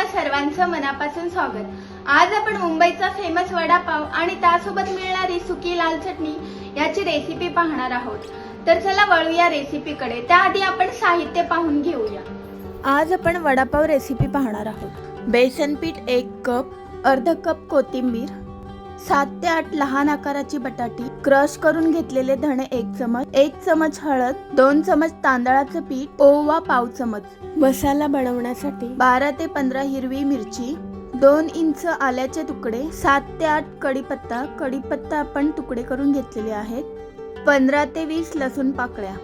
तुम्हा सर्वांचं मनापासून स्वागत. आज आपण मुंबईचा फेमस वडापाव आणि त्यासोबत मिळणारी सुकी लाल चटणी याची रेसिपी पाहणार आहोत. तर चला वळूया रेसिपीकडे त्याआधी आपण साहित्य पाहून घेऊया. आज आपण वडापाव रेसिपी पाहणार आहोत. बेसन पीठ एक कप अर्ध कप कोथिंबीर सात ते आठ लहान आकाराची बटाटी क्रश करून घेतलेले धणे एक चमच एक चमच हळद दोन चमच तांदळाचं पीठ ओवा पाव चमच. मसाला बनवण्यासाठी बारा ते पंधरा हिरवी मिरची दोन इंच आल्याचे तुकडे सात ते आठ कढीपत्ता कढीपत्ता आपण तुकडे करून घेतलेले आहेत. पंधरा ते वीस लसूण पाकळ्या.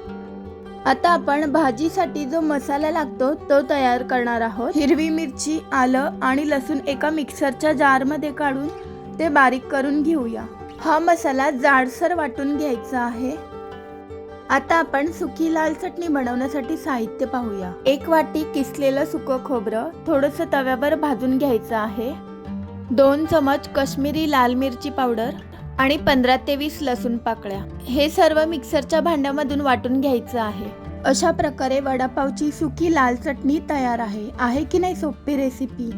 आता आपण भाजीसाठी जो मसाला लागतो तो तयार करणार आहोत. हिरवी मिरची आलं आणि लसूण एका मिक्सरच्या जारमध्ये काढून ते बारीक करून घेऊया. हा मसाला जाडसर वाटून घ्यायचा आहे. आता आपण सुकी लाल चटणी बनवण्यासाठी साहित्य पाहूया. एक वाटी किसलेलं सुकं खोबरं थोडस तव्यावर भाजून घ्यायचं आहे. दोन चमच कश्मीरी लाल मिरची पावडर आणि पंधरा ते वीस लसूण पाकळ्या. हे सर्व मिक्सरच्या भांड्यामधून वाटून घ्यायचं आहे. अशा प्रकारे वडापावची सुकी लाल चटणी तयार आहे. आहे की नाही सोपी रेसिपी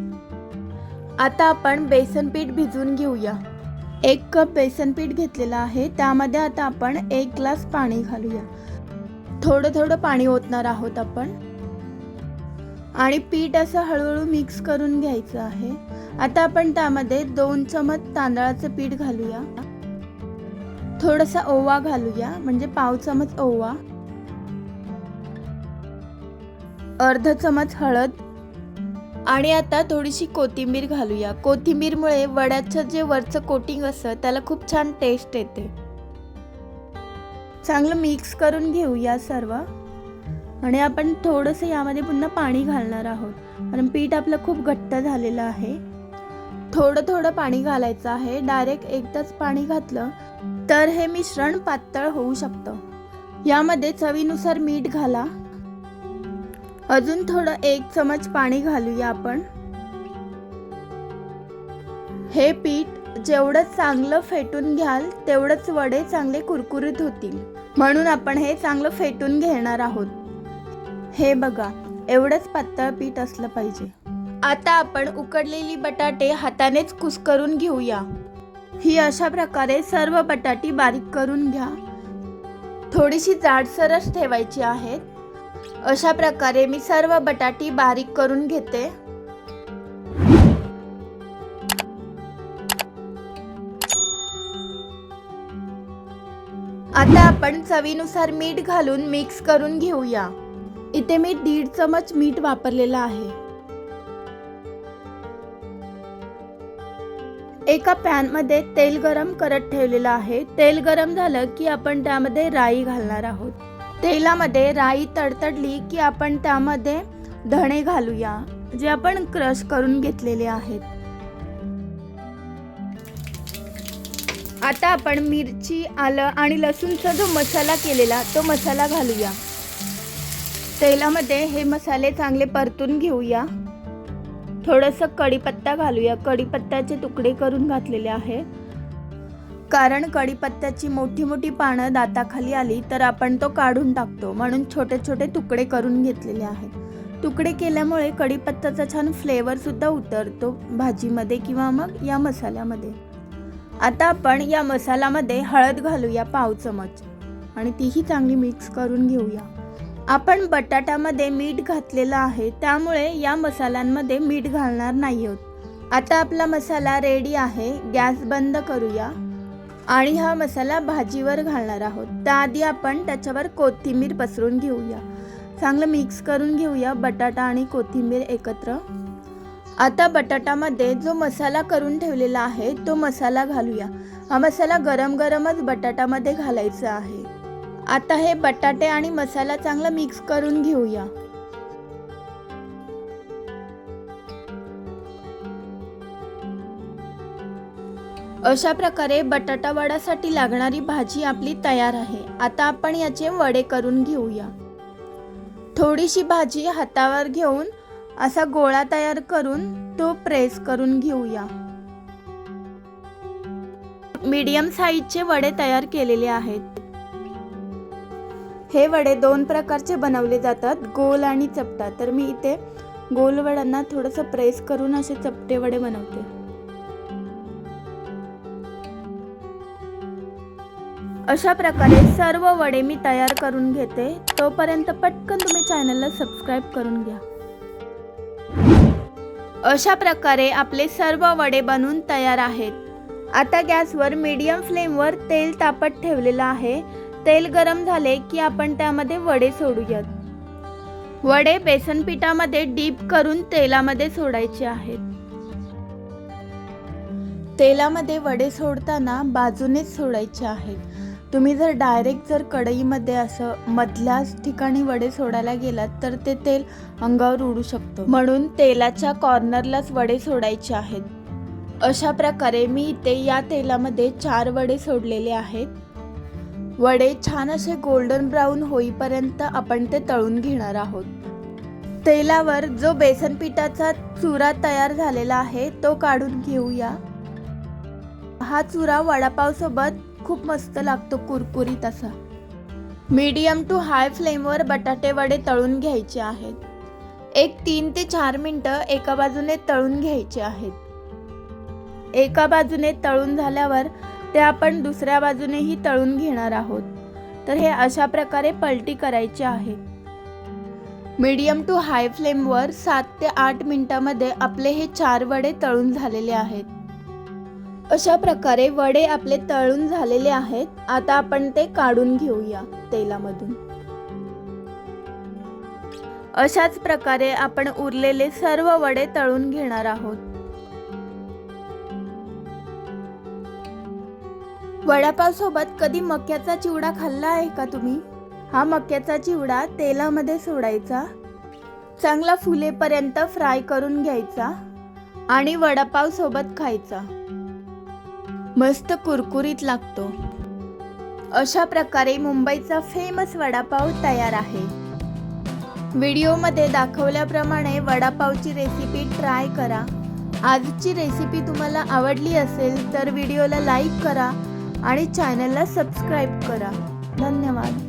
आता आपण बेसन पीठ भिजवून घेऊया. एक कप बेसन पीठ घेतलेलं आहे. त्यामध्ये आता आपण एक ग्लास पाणी घालूया. थोडं थोडं पाणी ओतणार आहोत आपण. आणि पीठ असं हळूहळू मिक्स करून घ्यायचं आहे. आता आपण त्यामध्ये दोन चमच तांदळाचं पीठ घालूया. थोडासा ओवा घालूया म्हणजे पाव चमच ओवा. अर्ध चमच हळद आणि आता थोडीशी कोथिंबीर घालूया. कोथिंबीरमुळे वड्याचं जे वरचं कोटिंग असतं त्याला खूप छान टेस्ट येते. चांगलं मिक्स करून घेऊया सर्व. आणि आपण थोडंसं यामध्ये पुन्हा पाणी घालणार आहोत. कारण पीठ आपलं खूप घट्ट झालेलं आहे. थोडं थोडं पाणी घालायचं आहे. डायरेक्ट एकदाच पाणी घातलं तर हे मिश्रण पातळ होऊ शकतं. यामध्ये चवीनुसार मीठ घाला. अजून थोडं एक चमच पाणी घालूया आपण. हे पीठ जेवढं चांगलं फेटून घ्याल तेवढंच वडे चांगले कुरकुरीत होतील. म्हणून आपण हे चांगलं फेटून घेणार आहोत. हे बघा एवढंच पातळ पीठ असलं पाहिजे. आता आपण उकडलेली बटाटे हातानेच कुस्करून घेऊया. ही अशा प्रकारे सर्व बटाटी बारीक करून घ्या. थोडीशी जाडसरच ठेवायची आहेत. अशा प्रकारे मी सर्व बटाटी बारीक करून घेते. आता आपण चवीनुसार मीठ घालून मिक्स करून घेऊया. इथे मी दीड चमच मीठ वापरलेलं आहे. एका पॅनमध्ये तेल गरम करत ठेवलेलं आहे. तेल गरम झालं की आपण त्यामध्ये राई घालणार आहोत. तेलामध्ये राई तडतडली की आपण त्यामध्ये धणे घालूया जे आपण क्रश करून घेतलेले आहेत. आता आपण मिरची आलं आणि लसूणचा जो मसाला केलेला तो मसाला घालूया. तेलामध्ये हे मसाले चांगले परतून घेऊया. थोडंसं कढीपत्ता घालूया. कढीपत्त्याचे तुकडे करून घातलेले आहे कारण कढीपत्त्याची मोठी मोठी पानं दाताखाली आली तर आपण तो काढून टाकतो म्हणून छोटे छोटे तुकडे करून घेतलेले आहेत. तुकडे केल्यामुळे कढीपत्त्याचा छान फ्लेवरसुद्धा उतरतो भाजीमध्ये किंवा मग या मसाल्यामध्ये. आता आपण या मसाल्यामध्ये हळद घालूया पाव चमच आणि तीही चांगली मिक्स करून घेऊया. आपण बटाट्यामध्ये मीठ घातलेलं आहे त्यामुळे या मसाल्यांमध्ये मीठ घालणार नाही आहोत. आता आपला मसाला रेडी आहे गॅस बंद करूया. आणि हा मसाला भाजीवर घालणार आहोत. त्याआधी आपण त्याच्यावर कोथिंबीर पसरून घेऊया. चांगलं मिक्स करून घेऊया बटाटा आणि कोथिंबीर एकत्र. आता बटाटामध्ये जो मसाला करून ठेवलेला आहे तो मसाला घालूया. हा मसाला गरम गरमच बटाटामध्ये घालायचा आहे. आता हे बटाटे आणि मसाला चांगला मिक्स करून घेऊया. अशा प्रकारे बटाटा वडासाठी लागणारी भाजी आपली तयार आहे. आता आपण याचे वडे करून घेऊया. थोडीशी भाजी हातावर घेऊन असा गोळा तयार करून तो प्रेस करून घेऊया. मीडियम साईजचे वडे तयार केलेले आहेत. हे वडे दोन प्रकारचे बनवले जातात. गोल आणि चपटा. तर मी इथे गोल वड्यांना थोडंसं प्रेस करून असे चपटे वडे बनवते. अशा प्रकारे सर्व वडे मी तयार करून घेते. तोपर्यंत पटकन तुम्ही चॅनलला सबस्क्राईब करून घ्या. अशा प्रकारे आपले सर्व वडे बनवून तयार आहेत. आता गॅसवर मीडियम फ्लेमवर तेल तापत ठेवलेलं आहे. तेल गरम झाले की आपण त्यामध्ये वडे सोडूयात. वडे बेसन पिठामध्ये डीप करून तेलामध्ये सोडायचे आहेत. तेलामध्ये वडे सोडताना बाजूनेच सोडायचे आहेत. तुम्ही जर डायरेक्ट जर कढईमध्ये असं मधल्याच ठिकाणी वडे सोडायला गेलात तर ते तेल अंगावर उडू शकतं. म्हणून तेलाच्या कॉर्नरलाच वडे सोडायचे आहेत. अशा प्रकारे मी इथे या तेलामध्ये चार वडे सोडलेले आहेत. वडे छान असे गोल्डन ब्राऊन होईपर्यंत आपण ते तळून घेणार आहोत. तेलावर जो बेसन पिठाचा चुरा तयार झालेला आहे तो काढून घेऊया. हा चुरा वडापावसोबत खूप मस्त लागतो कुरकुरीत असा. मीडियम टू हाय फ्लेमवर बटाटे वडे तळून घ्यायचे आहेत. एक तीन ते चार मिनटं एका बाजूने तळून घ्यायचे आहेत. एका बाजूने तळून झाल्यावर ते आपण दुसऱ्या बाजूनेही तळून घेणार आहोत. तर हे अशा प्रकारे पलटी करायची आहे. मीडियम टू हाय फ्लेमवर सात ते आठ मिनिटामध्ये आपले हे चार वडे तळून झालेले आहेत. अशा प्रकारे वडे आपले तळून झालेले आहेत. आता आपण ते काढून घेऊया तेलामधून. अशाच प्रकारे आपण उरलेले सर्व वडे तळून घेणार आहोत. वडापाव सोबत कधी मक्याचा चिवडा खाल्ला आहे का तुम्ही? हा मक्याचा चिवडा तेलामध्ये सोडायचा. चांगला फुलेपर्यंत फ्राय करून घ्यायचा आणि वडापाव सोबत खायचा. मस्त कुरकुरीत लागतो. अशा प्रकारे मुंबईचा फेमस वडापाव तयार आहे. व्हिडिओमध्ये दाखवल्याप्रमाणे वडापावची रेसिपी ट्राय करा. आजची रेसिपी तुम्हाला आवडली असेल तर व्हिडिओला लाईक करा आणि चॅनलला सबस्क्राईब करा. धन्यवाद.